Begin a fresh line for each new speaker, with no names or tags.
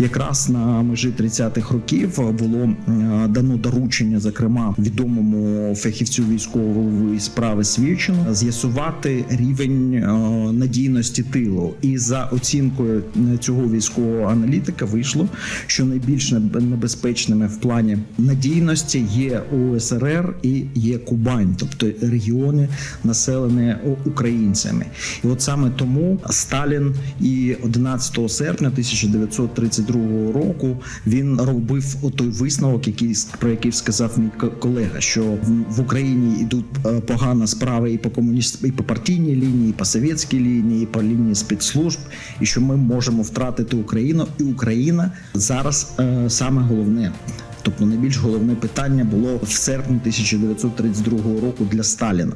якраз на межі 30-х років було е, дано доручення, зокрема відомому фахівцю військової справи Свідчину, з'ясувати рівень е, надійності тилу. І за оцінкою е, цього військового аналітика вийшло, що найбільш небезпечними в плані надійності є УСРР і є Кубань, тобто регіони населені українцями. І от саме тому Сталін і 11 серпня 1932 року він робив той висновок, який про який сказав мій колега, що в- Україні йдуть е, погано справи і по комуніст, і по партійній лінії, і по совєтській лінії, і по лінії спецслужб, і що ми можемо втратити Україну, і Україна зараз е, саме головне. Тобто найбільш головне питання було в серпні 1932 року для Сталіна.